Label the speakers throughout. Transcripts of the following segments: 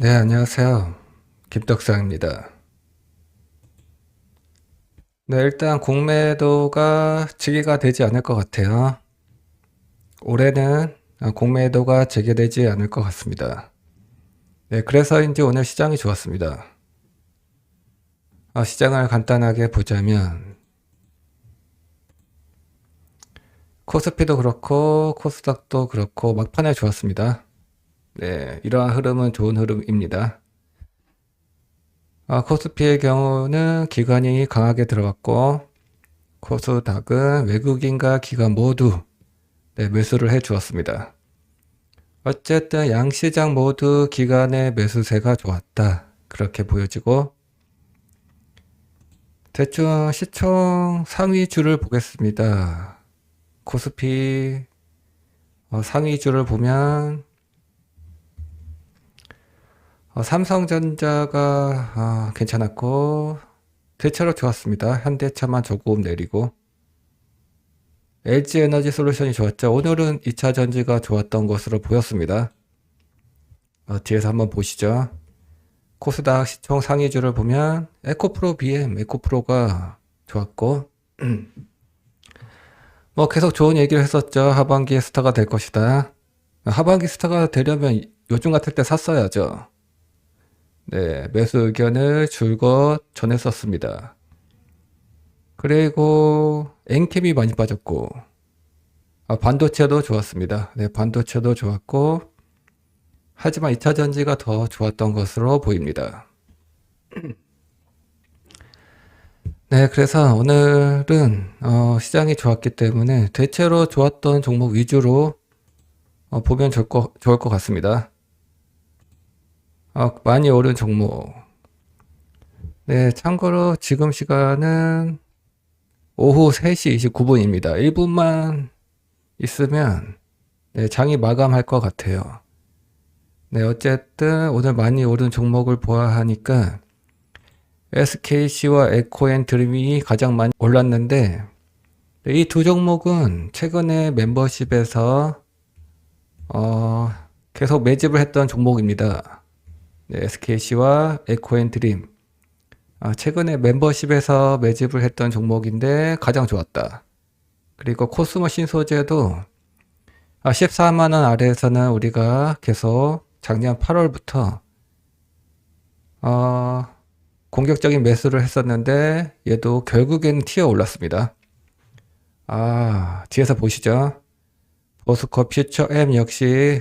Speaker 1: 네, 안녕하세요. 김덕상입니다. 네, 일단 공매도가 재개가 되지 않을 것 같아요. 올해는 공매도가 재개되지 않을 것 같습니다. 네, 그래서인지 오늘 시장이 좋았습니다. 어, 시장을 간단하게 보자면 코스피도 그렇고 코스닥도 그렇고 막판에 좋았습니다. 네, 이러한 흐름은 좋은 흐름입니다. 아, 코스피의 경우는 기관이 강하게 들어갔고 코스닥은 외국인과 기관 모두 네, 매수를 해 주었습니다. 어쨌든 양시장 모두 기관의 매수세가 좋았다. 그렇게 보여지고 대충 시총 상위 줄을 보겠습니다. 코스피 어, 상위 줄을 보면 어, 삼성전자가 아, 괜찮았고 대체로 좋았습니다. 현대차만 조금 내리고 LG 에너지 솔루션이 좋았죠. 오늘은 2차 전지가 좋았던 것으로 보였습니다. 어, 뒤에서 한번 보시죠. 코스닥 시총 상위줄을 보면 에코프로 BM, 에코프로가 좋았고 뭐 계속 좋은 얘기를 했었죠. 하반기에 스타가 될 것이다. 하반기 스타가 되려면 요즘 같을 때 샀어야죠. 네, 매수 의견을 줄곧 전했었습니다. 그리고 엔캠이 많이 빠졌고 아, 반도체도 좋았습니다. 네, 반도체도 좋았고 하지만 2차 전지가 더 좋았던 것으로 보입니다. 네, 그래서 오늘은 어, 시장이 좋았기 때문에 대체로 좋았던 종목 위주로 어, 보면 좋을 것, 좋을 것 같습니다. 어, 많이 오른 종목. 네, 참고로 지금 시간은 오후 3시 29분입니다. 1분만 있으면 네, 장이 마감할 것 같아요. 네, 어쨌든 오늘 많이 오른 종목을 보아 하니까 SKC와 에코앤드림이 가장 많이 올랐는데 네, 이두 종목은 최근에 멤버십에서 어, 계속 매집을 했던 종목입니다. 네, SKC와 에코앤드림 아, 최근에 멤버십에서 매집을 했던 종목인데 가장 좋았다. 그리고 코스모 신 소재도 아, 14만원 아래에서는 우리가 계속 작년 8월부터 어, 공격적인 매수를 했었는데 얘도 결국엔 튀어 올랐습니다. 아, 뒤에서 보시죠. 보스코 퓨처 M 역시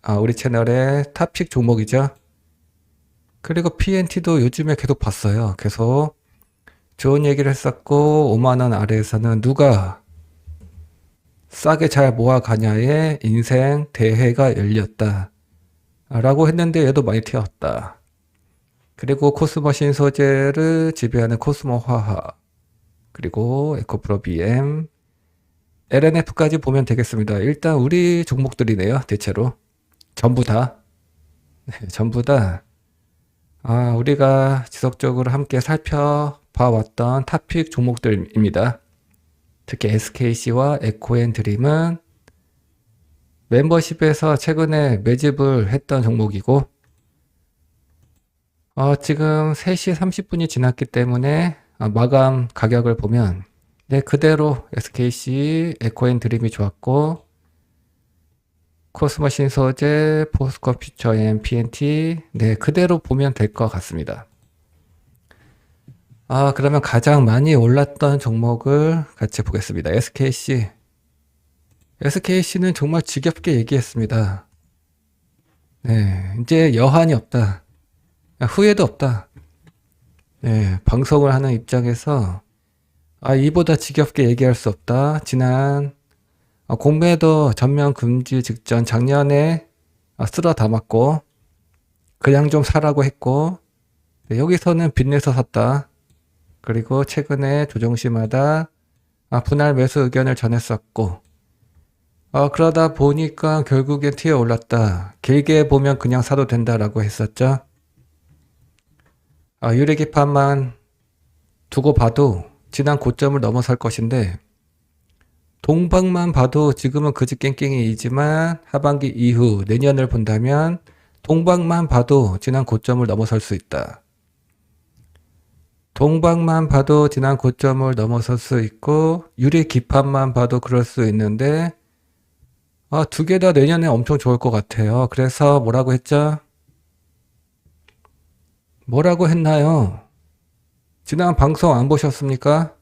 Speaker 1: 아, 우리 채널의 탑픽 종목이죠. 그리고 PNT도 요즘에 계속 봤어요. 계속 좋은 얘기를 했었고 5만원 아래에서는 누가 싸게 잘 모아가냐의 인생 대회가 열렸다. 라고 했는데 얘도 많이 튀었다. 그리고 코스모 신 소재를 지배하는 코스모 화학, 그리고 에코프로 BM, LNF까지 보면 되겠습니다. 일단 우리 종목들이네요. 대체로. 전부 다. 네, 전부 다. 아, 우리가 지속적으로 함께 살펴봐 왔던 탑픽 종목들입니다. 특히 SKC와 에코앤드림은 멤버십에서 최근에 매집을 했던 종목이고 어, 지금 3시 30분이 지났기 때문에 어, 마감 가격을 보면 네, 그대로 SKC, 에코앤드림이 좋았고 코스모 신 소재, 포스코 퓨처 앤 PNT 네, 그대로 보면 될 것 같습니다. 아, 그러면 가장 많이 올랐던 종목을 같이 보겠습니다. SKC. SKC는 정말 지겹게 얘기했습니다. 네, 이제 여한이 없다. 후회도 없다. 네, 방송을 하는 입장에서 아, 이보다 지겹게 얘기할 수 없다. 지난 아, 공매도 전면 금지 직전 작년에 아, 쓸어 담았고 그냥 좀 사라고 했고 네, 여기서는 빚내서 샀다. 그리고 최근에 조정시마다 아, 분할 매수 의견을 전했었고 어, 그러다 보니까 결국에 튀어 올랐다. 길게 보면 그냥 사도 된다라고 했었죠. 아, 유리기판만 두고 봐도 지난 고점을 넘어설 것인데 동방만 봐도 지금은 그지 깽깽이이지만 하반기 이후 내년을 본다면 동방만 봐도 지난 고점을 넘어설 수 있다. 동방만 봐도 지난 고점을 넘어설 수 있고 유리 기판만 봐도 그럴 수 있는데 아, 두 개 다 내년에 엄청 좋을 것 같아요. 그래서 뭐라고 했죠? 뭐라고 했나요? 지난 방송 안 보셨습니까?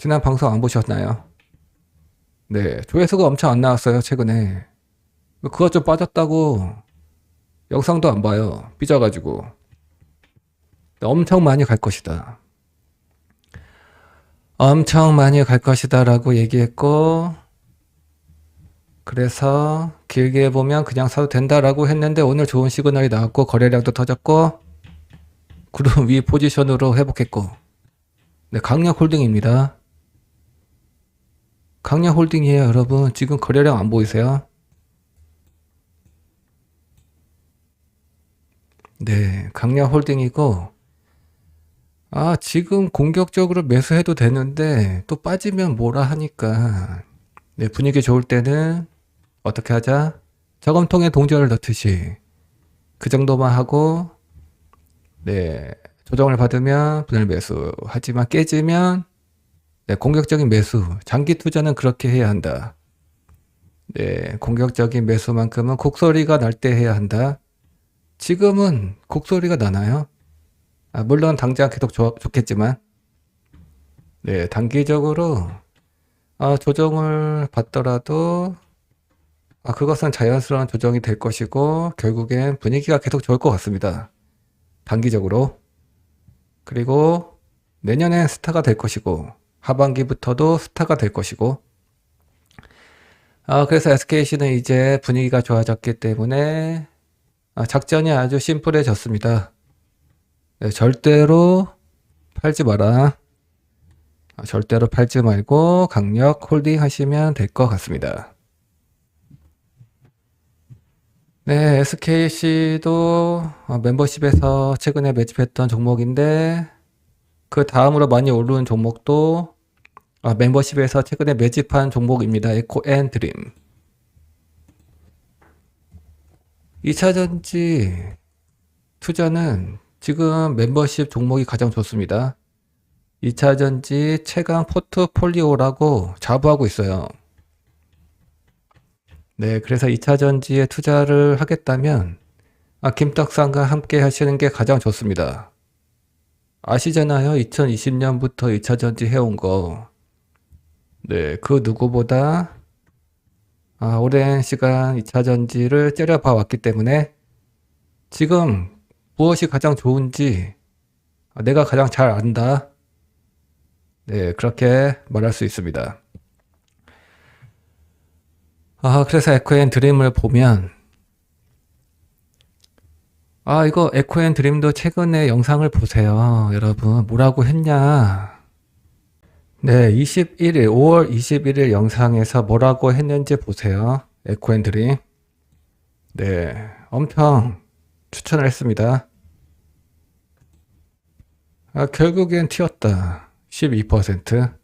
Speaker 1: 지난 방송 안 보셨나요? 네, 조회수가 엄청 안 나왔어요, 최근에. 그거 좀 빠졌다고 영상도 안 봐요. 삐져가지고. 엄청 많이 갈 것이다. 엄청 많이 갈 것이다 라고 얘기했고, 그래서 길게 보면 그냥 사도 된다라고 했는데 오늘 좋은 시그널이 나왔고, 거래량도 터졌고, 그룹 위 포지션으로 회복했고, 네, 강력 홀딩입니다. 강력 홀딩이에요, 여러분. 지금 거래량 안 보이세요? 네, 강력 홀딩이고, 아, 지금 공격적으로 매수해도 되는데, 또 빠지면 뭐라 하니까, 네, 분위기 좋을 때는 어떻게 하자? 저금통에 동전을 넣듯이, 그 정도만 하고, 네, 조정을 받으면 분할 매수. 하지만 깨지면, 네, 공격적인 매수. 장기 투자는 그렇게 해야 한다. 네, 공격적인 매수만큼은 곡소리가 날 때 해야 한다. 지금은 곡소리가 나나요? 아, 물론 당장 계속 좋, 좋겠지만, 네, 단기적으로, 아, 조정을 받더라도, 아, 그것은 자연스러운 조정이 될 것이고, 결국엔 분위기가 계속 좋을 것 같습니다. 단기적으로. 그리고 내년엔 스타가 될 것이고, 하반기부터도 스타가 될 것이고, 아, 그래서 SKC는 이제 분위기가 좋아졌기 때문에, 아, 작전이 아주 심플해졌습니다. 네, 절대로 팔지 마라. 아, 절대로 팔지 말고 강력 홀딩 하시면 될 것 같습니다. 네, SKC도 어, 멤버십에서 최근에 매집했던 종목인데 그 다음으로 많이 오른 종목도 아, 멤버십에서 최근에 매집한 종목입니다. 에코 앤 드림. 2차전지 투자는 지금 멤버십 종목이 가장 좋습니다. 2차전지 최강 포트폴리오라고 자부하고 있어요. 네, 그래서 2차전지에 투자를 하겠다면 아, 김떡상과 함께 하시는 게 가장 좋습니다. 아시잖아요. 2020년부터 2차 전지 해온 거. 네, 그 누구보다 아, 오랜 시간 2차 전지를 째려봐 왔기 때문에 지금 무엇이 가장 좋은지 아, 내가 가장 잘 안다. 네, 그렇게 말할 수 있습니다. 아, 그래서 에코앤 드림을 보면 아, 이거 에코앤 드림도 최근에 영상을 보세요. 여러분, 뭐라고 했냐? 네, 21일, 5월 21일 영상에서 뭐라고 했는지 보세요. 에코앤 드림. 네, 엄청 추천을 했습니다. 아, 결국엔 튀었다. 12%.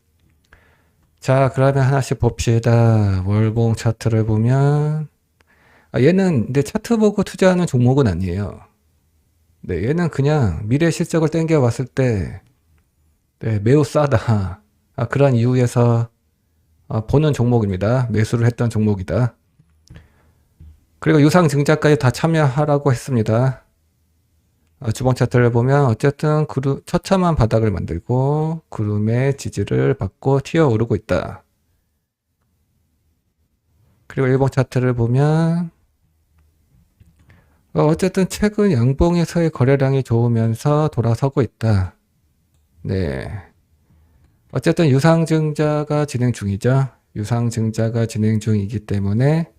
Speaker 1: 자, 그러면 하나씩 봅시다. 월봉 차트를 보면, 아, 얘는 근데 차트 보고 투자하는 종목은 아니에요. 네, 얘는 그냥 미래 실적을 땡겨 봤을 때, 네, 매우 싸다. 아, 그런 이유에서 아, 보는 종목입니다. 매수를 했던 종목이다. 그리고 유상 증자까지 다 참여하라고 했습니다. 어, 주봉 차트를 보면 어쨌든 그룹 처참한 바닥을 만들고 구름의 지지를 받고 튀어 오르고 있다. 그리고 일봉 차트를 보면 어, 어쨌든 최근 양봉에서의 거래량이 좋으면서 돌아서고 있다. 네. 어쨌든 유상증자가 진행 중이죠. 유상증자가 진행 중이기 때문에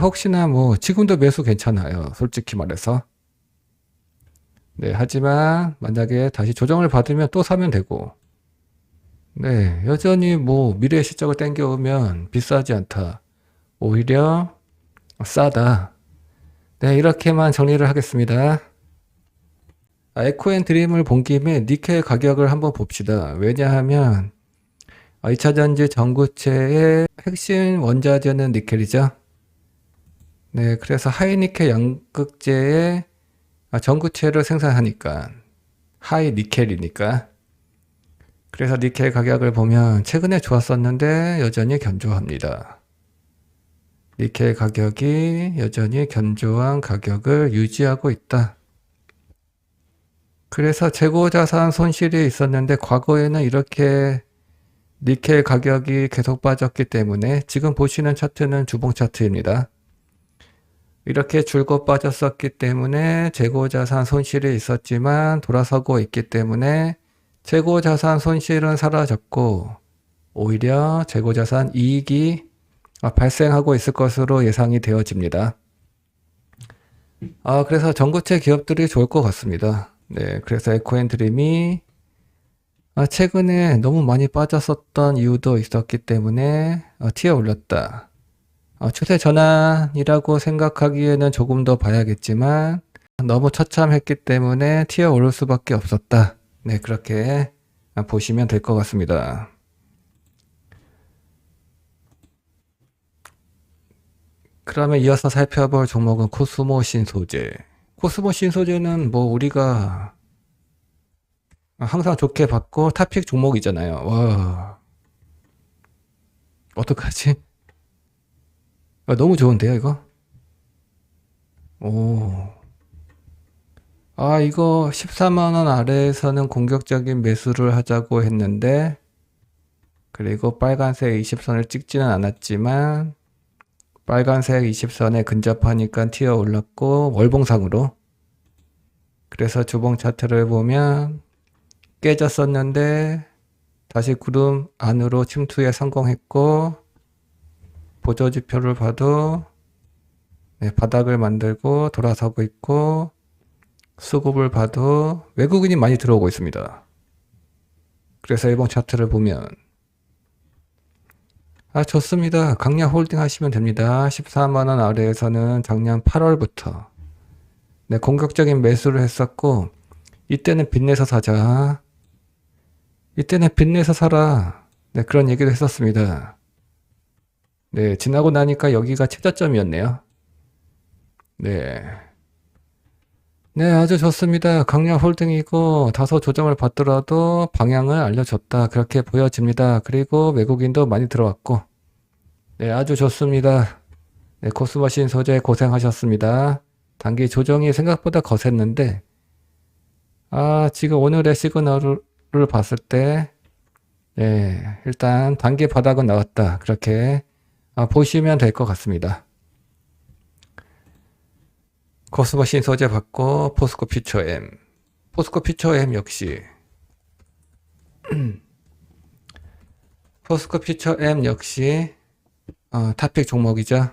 Speaker 1: 혹시나 뭐 지금도 매수 괜찮아요. 솔직히 말해서. 네, 하지만 만약에 다시 조정을 받으면 또 사면 되고, 네, 여전히 뭐 미래 실적을 땡겨오면 비싸지 않다. 오히려 싸다. 네, 이렇게만 정리를 하겠습니다. 아, 에코앤 드림을 본 김에 니켈 가격을 한번 봅시다. 왜냐하면 2차전지 전구체의 핵심 원자재는 니켈이죠. 네, 그래서 하이니켈 양극재의 아, 전구체를 생산하니까 하이 니켈이니까 그래서 니켈 가격을 보면 최근에 좋았었는데 여전히 견조합니다. 니켈 가격이 여전히 견조한 가격을 유지하고 있다. 그래서 재고 자산 손실이 있었는데 과거에는 이렇게 니켈 가격이 계속 빠졌기 때문에 지금 보시는 차트는 주봉 차트입니다. 이렇게 줄곧 빠졌었기 때문에 재고 자산 손실이 있었지만 돌아서고 있기 때문에 재고 자산 손실은 사라졌고 오히려 재고 자산 이익이 발생하고 있을 것으로 예상이 되어집니다. 아, 그래서 전고체 기업들이 좋을 것 같습니다. 네, 그래서 에코앤드림이 아, 최근에 너무 많이 빠졌었던 이유도 있었기 때문에 어, 튀어 올렸다. 어, 추세 전환이라고 생각하기에는 조금 더 봐야겠지만 너무 처참했기 때문에 튀어 오를 수밖에 없었다. 네, 그렇게 보시면 될 것 같습니다. 그러면 이어서 살펴볼 종목은 코스모 신소재. 코스모 신소재는 뭐 우리가 항상 좋게 봤고 탑픽 종목이잖아요. 와. 어떡하지? 아, 너무 좋은데요, 이거? 오. 아, 이거 14만원 아래에서는 공격적인 매수를 하자고 했는데, 그리고 빨간색 20선을 찍지는 않았지만, 빨간색 20선에 근접하니까 튀어 올랐고, 월봉상으로. 그래서 주봉 차트를 보면, 깨졌었는데, 다시 구름 안으로 침투에 성공했고, 보조지표를 봐도, 네, 바닥을 만들고 돌아서고 있고, 수급을 봐도 외국인이 많이 들어오고 있습니다. 그래서 일본 차트를 보면 아 좋습니다. 강약 홀딩 하시면 됩니다. 14만원 아래에서는 작년 8월부터 네, 공격적인 매수를 했었고 이때는 빚내서 사자. 이때는 빚내서 사라. 네, 그런 얘기도 했었습니다. 네, 지나고 나니까 여기가 최저점이었네요. 네. 네, 아주 좋습니다. 강약 홀딩이고 다소 조정을 받더라도 방향을 알려줬다. 그렇게 보여집니다. 그리고 외국인도 많이 들어왔고. 네, 아주 좋습니다. 네, 코스머신 소재 고생하셨습니다. 단기 조정이 생각보다 거셌는데, 아, 지금 오늘의 시그널을 봤을 때, 네, 일단 단기 바닥은 나왔다. 그렇게 아, 보시면 될 것 같습니다. 코스모신 소재 받고 포스코 퓨처 M 포스코 퓨처 M 역시 포스코 퓨처 M 역시 어, 탑픽 종목이죠.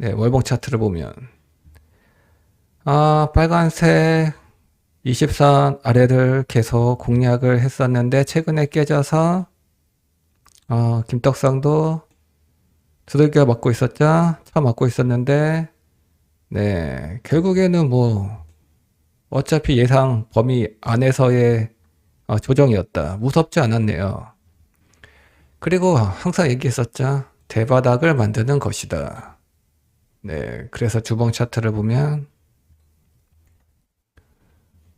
Speaker 1: 네, 월봉 차트를 보면 아, 빨간색 20선 아래를 계속 공략을 했었는데 최근에 깨져서 어, 김떡상도 두들겨 맞고 있었죠. 차 맞고 있었는데 네, 결국에는 뭐 어차피 예상 범위 안에서의 어, 조정이었다. 무섭지 않았네요. 그리고 항상 얘기했었죠. 대바닥을 만드는 것이다. 네, 그래서 주봉 차트를 보면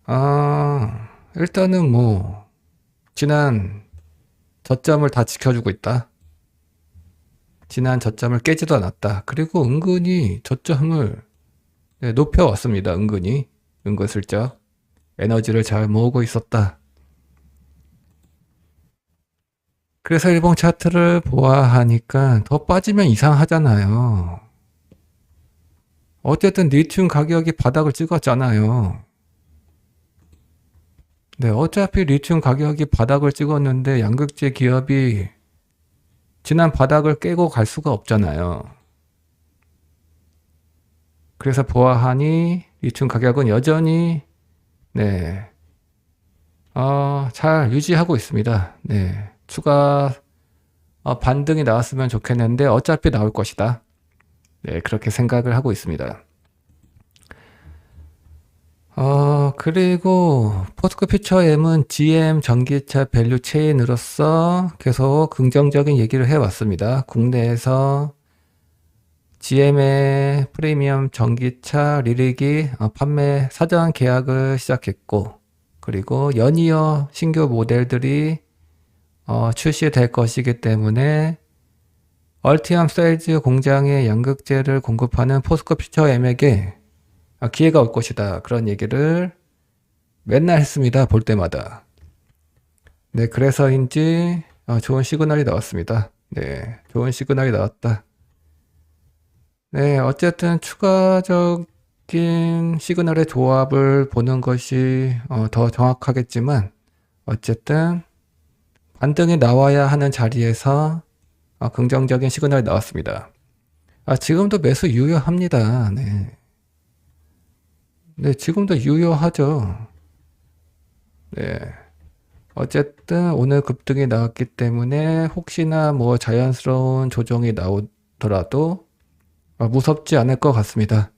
Speaker 1: 아, 일단은 뭐 지난 저점을 다 지켜주고 있다. 지난 저점을 깨지도 않았다. 그리고 은근히 저점을 네, 높여왔습니다. 은근히. 은근슬쩍. 에너지를 잘 모으고 있었다. 그래서 일본 차트를 보아하니까 더 빠지면 이상하잖아요. 어쨌든 리튬 가격이 바닥을 찍었잖아요. 네, 어차피 리튬 가격이 바닥을 찍었는데 양극재 기업이 지난 바닥을 깨고 갈 수가 없잖아요. 그래서 보아하니 리튬 가격은 여전히 네, 어, 잘 유지하고 있습니다. 네, 추가 어, 반등이 나왔으면 좋겠는데 어차피 나올 것이다. 네, 그렇게 생각을 하고 있습니다. 어, 그리고 포스코 퓨처 M은 GM 전기차 밸류 체인으로서 계속 긍정적인 얘기를 해왔습니다. 국내에서 GM의 프리미엄 전기차 리릭이 어, 판매 사전 계약을 시작했고, 그리고 연이어 신규 모델들이 어, 출시될 것이기 때문에 얼티엄 사이즈 공장에 양극재를 공급하는 포스코 퓨처엠에게 아, 기회가 올 것이다. 그런 얘기를 맨날 했습니다. 볼 때마다. 네, 그래서인지 어, 좋은 시그널이 나왔습니다. 네, 좋은 시그널이 나왔다. 네, 어쨌든 추가적인 시그널의 조합을 보는 것이 어, 더 정확하겠지만, 어쨌든 반등이 나와야 하는 자리에서 어, 긍정적인 시그널이 나왔습니다. 아, 지금도 매수 유효합니다. 네. 네, 지금도 유효하죠. 네. 어쨌든 오늘 급등이 나왔기 때문에 혹시나 뭐 자연스러운 조정이 나오더라도 어, 무섭지 않을 것 같습니다.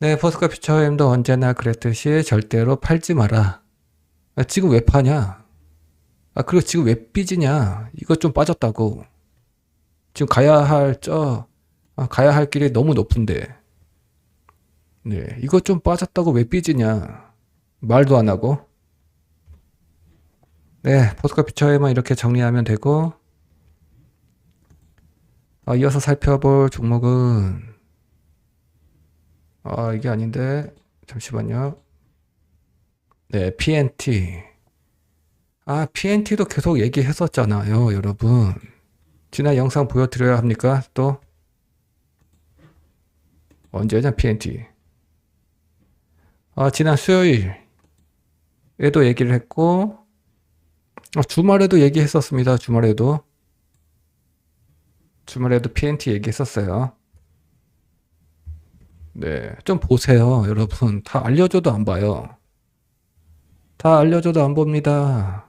Speaker 1: 네, 포스코 퓨처엠도 언제나 그랬듯이 절대로 팔지 마라. 아, 지금 왜 파냐? 아, 그리고 지금 왜 삐지냐? 이거 좀 빠졌다고. 지금 가야 할, 저, 아, 가야 할 길이 너무 높은데. 네, 이거 좀 빠졌다고 왜 삐지냐? 말도 안 하고. 네, 포스코 퓨처에만 이렇게 정리하면 되고, 아, 이어서 살펴볼 종목은, 아, 이게 아닌데, 잠시만요. 네, PNT. 아, PNT도 계속 얘기했었잖아요, 여러분. 지난 영상 보여드려야 합니까? 또? 언제냐, PNT. 아, 지난 수요일에도 얘기를 했고, 아, 주말에도 얘기했었습니다, 주말에도. 주말에도 PNT 얘기했었어요. 네, 좀 보세요, 여러분. 다 알려줘도 안 봐요. 다 알려줘도 안 봅니다.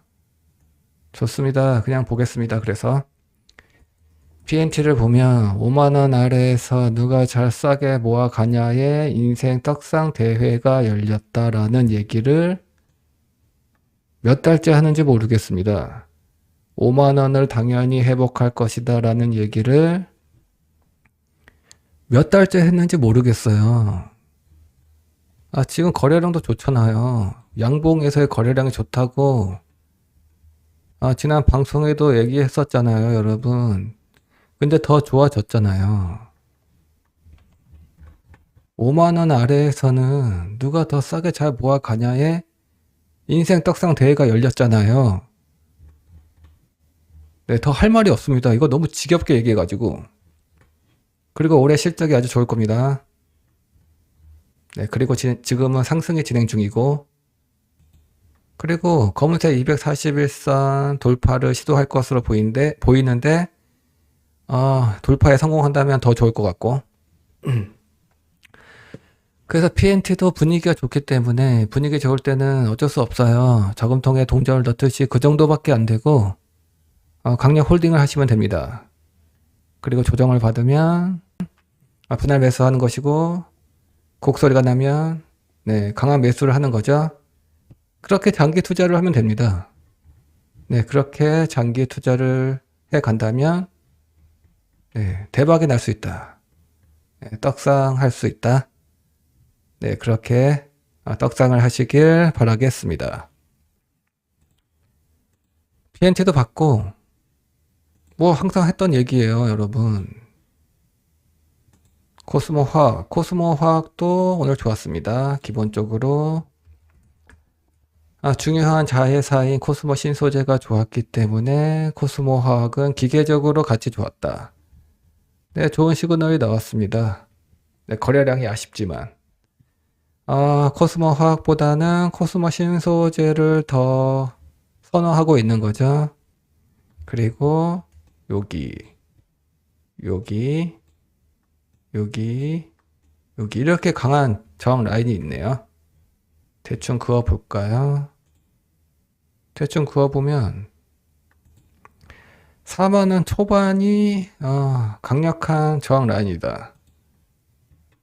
Speaker 1: 좋습니다. 그냥 보겠습니다. 그래서 PNT를 보면 5만원 아래에서 누가 잘 싸게 모아 가냐의 인생 떡상 대회가 열렸다라는 얘기를 몇 달째 하는지 모르겠습니다. 5만 원을 당연히 회복할 것이다 라는 얘기를 몇 달째 했는지 모르겠어요. 아, 지금 거래량도 좋잖아요. 양봉에서의 거래량이 좋다고 아, 지난 방송에도 얘기했었잖아요, 여러분. 근데 더 좋아졌잖아요. 5만원 아래에서는 누가 더 싸게 잘 모아 가냐에 인생 떡상 대회가 열렸잖아요. 네, 더 할 말이 없습니다. 이거 너무 지겹게 얘기해가지고. 그리고 올해 실적이 아주 좋을 겁니다. 네, 그리고 지, 지금은 상승이 진행 중이고, 그리고 검은색 241선 돌파를 시도할 것으로 보이는데, 보이는데, 어, 돌파에 성공한다면 더 좋을 것 같고. 그래서 PNT도 분위기가 좋기 때문에 분위기 좋을 때는 어쩔 수 없어요. 저금통에 동전을 넣듯이 그 정도밖에 안 되고, 어, 강력 홀딩을 하시면 됩니다. 그리고 조정을 받으면 아, 분할 매수하는 것이고 곡소리가 나면 네, 강한 매수를 하는 거죠. 그렇게 장기 투자를 하면 됩니다. 네, 그렇게 장기 투자를 해 간다면 네, 대박이 날 수 있다. 네, 떡상할 수 있다. 네, 그렇게 아, 떡상을 하시길 바라겠습니다. PNT도 받고 뭐 항상 했던 얘기예요, 여러분. 코스모 화학, 코스모 화학도 오늘 좋았습니다. 기본적으로 아, 중요한 자회사인 코스모 신소재가 좋았기 때문에 코스모 화학은 기계적으로 같이 좋았다. 네, 좋은 시그널이 나왔습니다. 네, 거래량이 아쉽지만 아, 코스모 화학보다는 코스모 신소재를 더 선호하고 있는 거죠. 그리고 여기, 여기, 여기, 여기 이렇게 강한 저항 라인이 있네요. 대충 그어 볼까요? 대충 그어 보면 4만원 초반이 어, 강력한 저항 라인이다.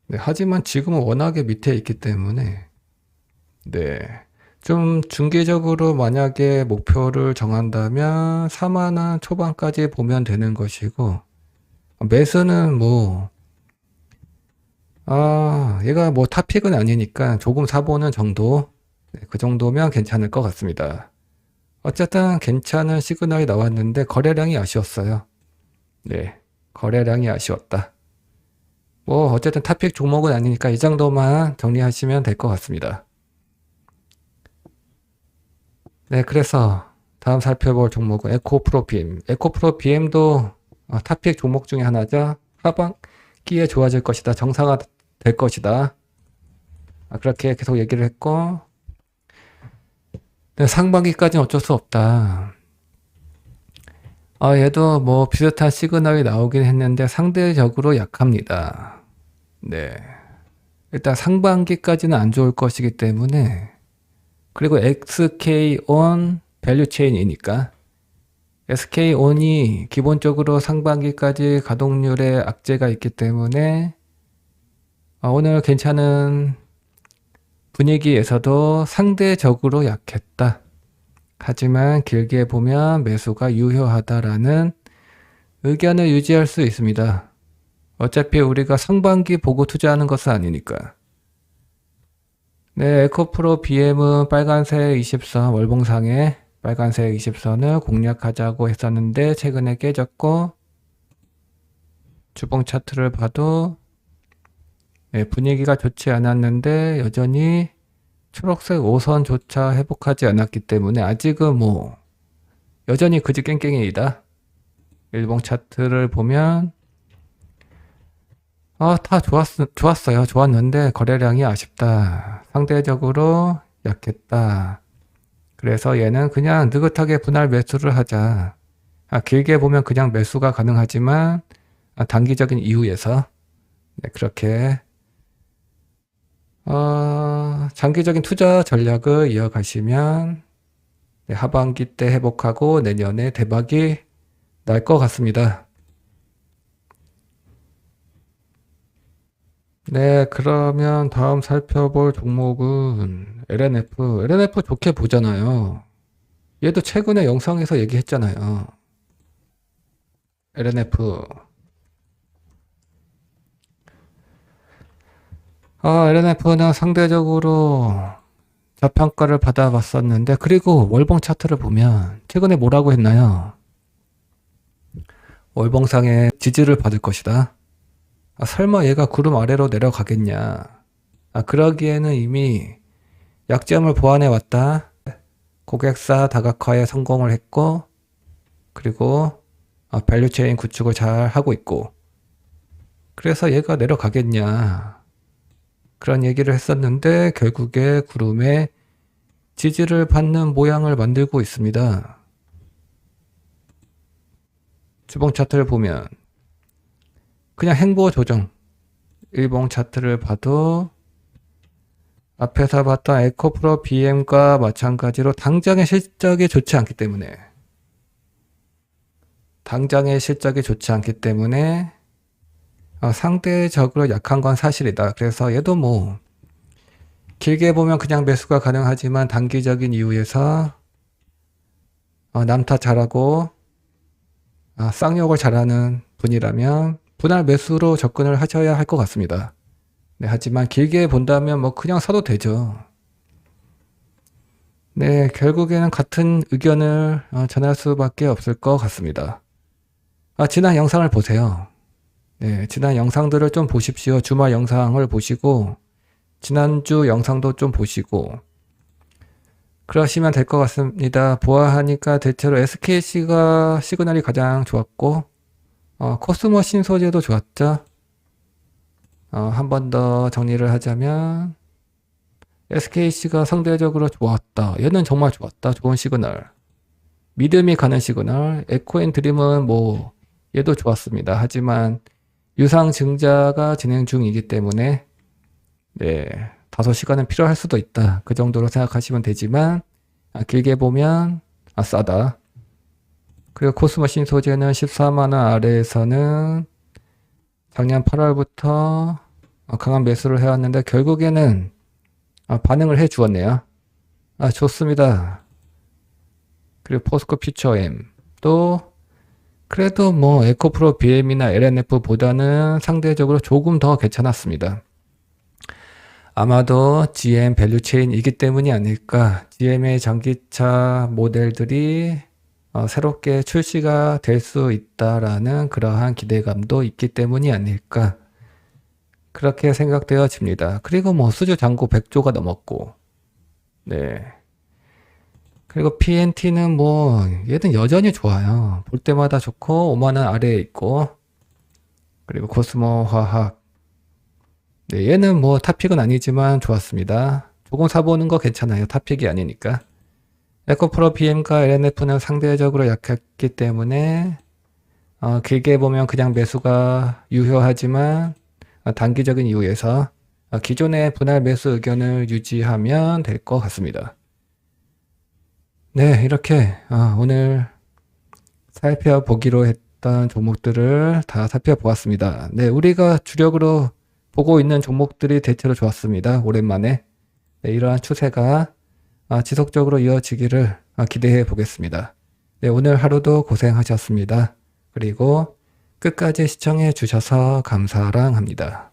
Speaker 1: 네, 하지만 지금은 워낙에 밑에 있기 때문에 네. 좀 중기적으로 만약에 목표를 정한다면 4만 원 초반까지 보면 되는 것이고 매수는 뭐, 아, 얘가 뭐 탑픽은 아니니까 조금 사보는 정도, 네, 그 정도면 괜찮을 것 같습니다. 어쨌든 괜찮은 시그널이 나왔는데 거래량이 아쉬웠어요. 네, 거래량이 아쉬웠다. 뭐 어쨌든 탑픽 종목은 아니니까 이 정도만 정리하시면 될 것 같습니다. 네, 그래서 다음 살펴볼 종목은 에코프로 BM. 에코프로 BM도 어, 탑픽 종목 중에 하나죠. 하반기에 좋아질 것이다. 정상화 될 것이다. 아, 그렇게 계속 얘기를 했고, 네, 상반기까지는 어쩔 수 없다. 아, 얘도 뭐 비슷한 시그널이 나오긴 했는데 상대적으로 약합니다. 네. 일단 상반기까지는 안 좋을 것이기 때문에 그리고 SK-on 밸류 체인이니까 SK-on이 기본적으로 상반기까지 가동률에 악재가 있기 때문에 아, 오늘 괜찮은 분위기에서도 상대적으로 약했다. 하지만 길게 보면 매수가 유효하다라는 의견을 유지할 수 있습니다. 어차피 우리가 상반기 보고 투자하는 것은 아니니까. 네, 에코프로 BM은 빨간색 20선 월봉상에 빨간색 20선을 공략하자고 했었는데 최근에 깨졌고 주봉 차트를 봐도 네, 분위기가 좋지 않았는데 여전히 초록색 5선조차 회복하지 않았기 때문에 아직은 뭐 여전히 그지 깽깽이다. 일봉 차트를 보면 아, 다 좋았, 좋았어요. 좋았는데 거래량이 아쉽다. 상대적으로 약했다. 그래서 얘는 그냥 느긋하게 분할 매수를 하자. 아, 길게 보면 그냥 매수가 가능하지만 아, 단기적인 이유에서 네, 그렇게 어, 장기적인 투자 전략을 이어가시면 네, 하반기 때 회복하고 내년에 대박이 날 것 같습니다. 네, 그러면 다음 살펴볼 종목은 LNF. LNF 좋게 보잖아요. 얘도 최근에 영상에서 얘기했잖아요. LNF. 아, LNF는 상대적으로 저평가를 받아봤었는데, 그리고 월봉 차트를 보면, 최근에 뭐라고 했나요? 월봉상에 지지를 받을 것이다. 아, 설마 얘가 구름 아래로 내려가겠냐. 아, 그러기에는 이미 약점을 보완해 왔다. 고객사 다각화에 성공을 했고, 그리고 아, 밸류체인 구축을 잘 하고 있고, 그래서 얘가 내려가겠냐. 그런 얘기를 했었는데 결국에 구름에 지지를 받는 모양을 만들고 있습니다. 주봉 차트를 보면 그냥 행보 조정 일봉 차트를 봐도 앞에서 봤던 에코프로 BM과 마찬가지로 당장의 실적이 좋지 않기 때문에 당장의 실적이 좋지 않기 때문에 어, 상대적으로 약한 건 사실이다. 그래서 얘도 뭐 길게 보면 그냥 매수가 가능하지만 단기적인 이유에서 어, 남탓 잘하고 어, 쌍욕을 잘하는 분이라면 분할 매수로 접근을 하셔야 할 것 같습니다. 네, 하지만 길게 본다면 뭐 그냥 사도 되죠. 네, 결국에는 같은 의견을 어, 전할 수밖에 없을 것 같습니다. 아, 지난 영상을 보세요. 네, 지난 영상들을 좀 보십시오. 주말 영상을 보시고, 지난주 영상도 좀 보시고, 그러시면 될 것 같습니다. 보아하니까 대체로 SKC가 시그널이 가장 좋았고, 어, 코스모 신 소재도 좋았죠. 어, 한 번 더 정리를 하자면, SKC가 상대적으로 좋았다. 얘는 정말 좋았다. 좋은 시그널. 믿음이 가는 시그널. 에코앤 드림은 뭐, 얘도 좋았습니다. 하지만, 유상 증자가 진행 중이기 때문에 네, 다소 시간은 필요할 수도 있다. 그 정도로 생각하시면 되지만 아, 길게 보면 아 싸다. 그리고 코스모신 소재는 14만원 아래에서는 작년 8월부터 어, 강한 매수를 해왔는데 결국에는 아, 반응을 해 주었네요. 아 좋습니다. 그리고 포스코 퓨처 M 또 그래도 뭐 에코프로 BM이나 LNF보다는 상대적으로 조금 더 괜찮았습니다. 아마도 GM 밸류체인이기 때문이 아닐까. GM의 전기차 모델들이 어, 새롭게 출시가 될 수 있다라는 그러한 기대감도 있기 때문이 아닐까. 그렇게 생각되어집니다. 그리고 뭐 수주 잔고 100조가 넘었고, 네. 그리고 PNT는 뭐 얘는 여전히 좋아요. 볼 때마다 좋고 5만 원 아래에 있고, 그리고 코스모 화학. 네, 얘는 뭐 탑픽은 아니지만 좋았습니다. 조금 사보는 거 괜찮아요. 탑픽이 아니니까. 에코프로 BM과 LNF는 상대적으로 약했기 때문에 어, 길게 보면 그냥 매수가 유효하지만 어, 단기적인 이유에서 어, 기존의 분할 매수 의견을 유지하면 될 것 같습니다. 네, 이렇게 어, 오늘 살펴보기로 했던 종목들을 다 살펴보았습니다. 네, 우리가 주력으로 보고 있는 종목들이 대체로 좋았습니다. 오랜만에 네, 이러한 추세가 아, 지속적으로 이어지기를 아, 기대해 보겠습니다. 네, 오늘 하루도 고생하셨습니다. 그리고 끝까지 시청해 주셔서 감사랑 합니다.